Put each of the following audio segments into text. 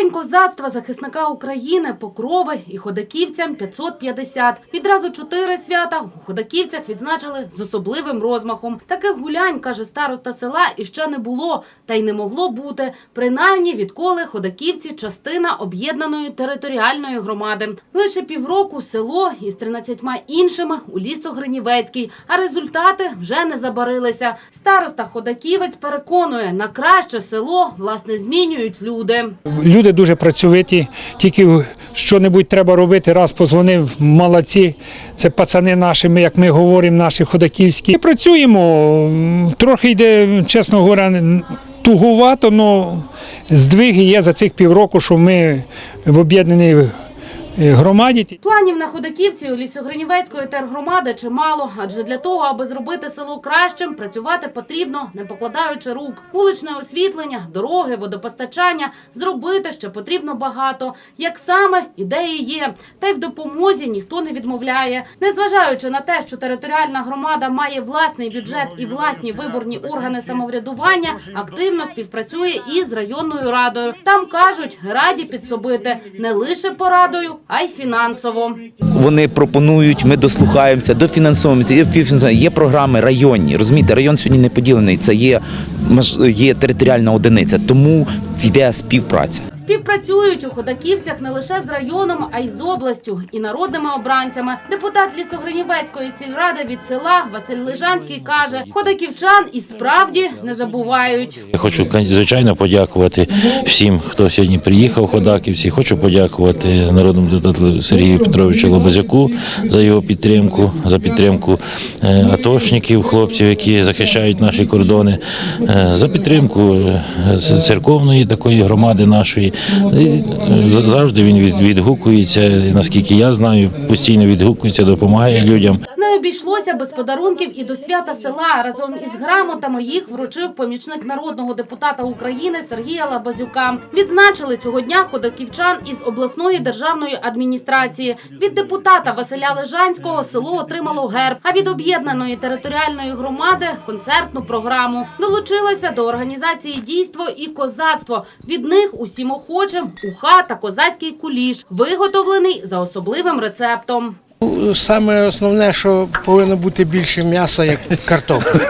День козацтва захисника України, покрови і ходаківцям 550. Відразу чотири свята у ходаківцях відзначили з особливим розмахом. Таких гулянь, каже староста села, іще не було, та й не могло бути. Принаймні, відколи ходаківці частина об'єднаної територіальної громади. Лише півроку село із 13 іншими у лісогринівецький, а результати вже не забарилися. Староста ходаківець переконує, на краще село власне змінюють люди. Люди дуже працьовиті, тільки що-небудь треба робити. Раз позвонив, молодці. Це пацани наші, ми, як ми говоримо, наші ходаківські. Ми працюємо, трохи йде, чесно говоря, тугувато, але здвиги є за цих півроку, що ми в об'єднаній громаді. Планів на ходаківців лісогринівецької тергромади чимало, адже для того, аби зробити село кращим, працювати потрібно, не покладаючи рук. Вуличне освітлення, дороги, водопостачання зробити ще потрібно багато. Як саме ідеї є, та й в допомозі ніхто не відмовляє. Незважаючи на те, що територіальна громада має власний бюджет і власні виборні органи самоврядування, активно співпрацює із районною радою. Там кажуть, раді підсобити не лише порадою, а й фінансово. Вони пропонують, ми дослухаємося, дофінансуємося. Є впівфінансування, є програми районні. Розумієте, район сьогодні не поділений. Це є є територіальна одиниця, тому йде співпраця. Співпрацюють у ходаківцях не лише з районом, а й з областю і народними обранцями. Депутат Лісогринівецької сільради від села Василь Лежанський каже, ходаківчан і справді не забувають. Я хочу звичайно подякувати всім, хто сьогодні приїхав, ходаківці. Хочу подякувати народному депутату Сергію Петровичу Лобазяку за його підтримку, за підтримку е, атошників, хлопців, які захищають наші кордони, е, за підтримку е, церковної такої громади нашої. Е, Завжди він відгукується, наскільки я знаю, постійно відгукується, допомагає людям. Обійшлося без подарунків і до свята села. Разом із грамотами їх вручив помічник народного депутата України Сергія Лабазюка. Відзначили цього дня ходаківчан із обласної державної адміністрації. Від депутата Василя Лежанського село отримало герб, а від об'єднаної територіальної громади концертну програму. Долучилося до організації дійство і козацтво. Від них усім охочим уха та козацький куліш, виготовлений за особливим рецептом. Саме основне, що повинно бути більше м'яса, як картоплі.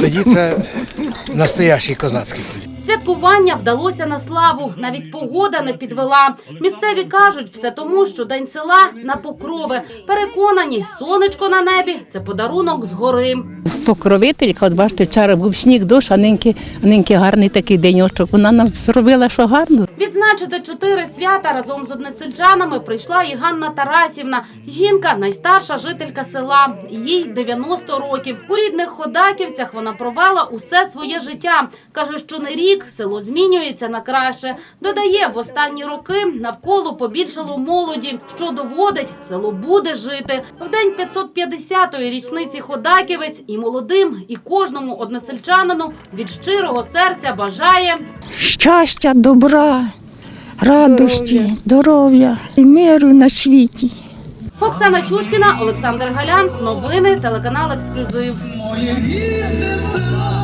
Тоді це настоящий козацький хліб. Святкування вдалося на славу. Навіть погода не підвела. Місцеві кажуть, все тому, що день села на покрови. Переконані, сонечко на небі це подарунок згори. покровителька, от бачите, вчора був сніг, дощ, а ниньки, а ниньки гарний такий денечок. Вона нам зробила, що гарно. Відзначити чотири свята разом з односельчанами прийшла і Ганна Тарасівна. Жінка найстарша жителька села. Їй 90 років. У рідних ходаківцях вона провела усе своє життя. Каже, що не рік село змінюється на краще. Додає, в останні роки навколо побільшало молоді, що доводить, село буде жити. В день 550-ї річниці ходаківець і молодим, і кожному односельчанину від щирого серця бажає щастя, добра, радості, здоров'я і миру на світі. Оксана Чушкіна, Олександр Галян. Новини телеканал Ексклюзив. Моє рідне село.